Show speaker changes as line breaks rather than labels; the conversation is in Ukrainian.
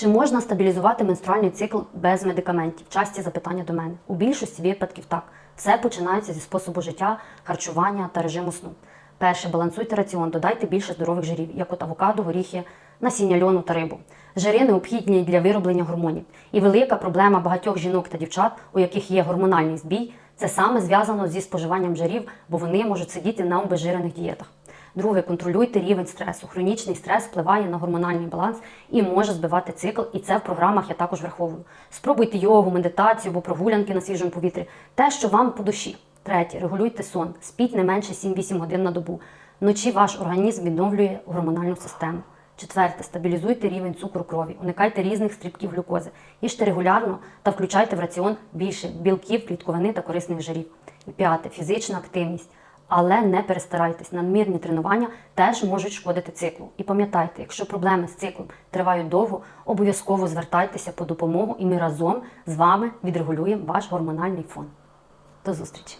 Чи можна стабілізувати менструальний цикл без медикаментів? Часті запитання до мене. У більшості випадків так. Все починається зі способу життя, харчування та режиму сну. Перше, балансуйте раціон, додайте більше здорових жирів, як от авокадо, горіхи, насіння льону та рибу. Жири необхідні для вироблення гормонів. І велика проблема багатьох жінок та дівчат, у яких є гормональний збій, це саме зв'язано зі споживанням жирів, бо вони можуть сидіти на обезжирених дієтах. Друге, контролюйте рівень стресу. Хронічний стрес впливає на гормональний баланс і може збивати цикл, і це в програмах я також враховую. Спробуйте йогу, медитацію або прогулянки на свіжому повітрі. Те, що вам по душі. Третє, регулюйте сон. Спіть не менше 7-8 годин на добу. Вночі ваш організм відновлює гормональну систему. Четверте, стабілізуйте рівень цукру крові, уникайте різних стрибків глюкози, їжте регулярно та включайте в раціон більше білків, клітковини та корисних жирів. І п'яте, фізична активність. Але не перестарайтесь, надмірні тренування теж можуть шкодити циклу. І пам'ятайте, якщо проблеми з циклом тривають довго, обов'язково звертайтеся по допомогу, і ми разом з вами відрегулюємо ваш гормональний фон. До зустрічі!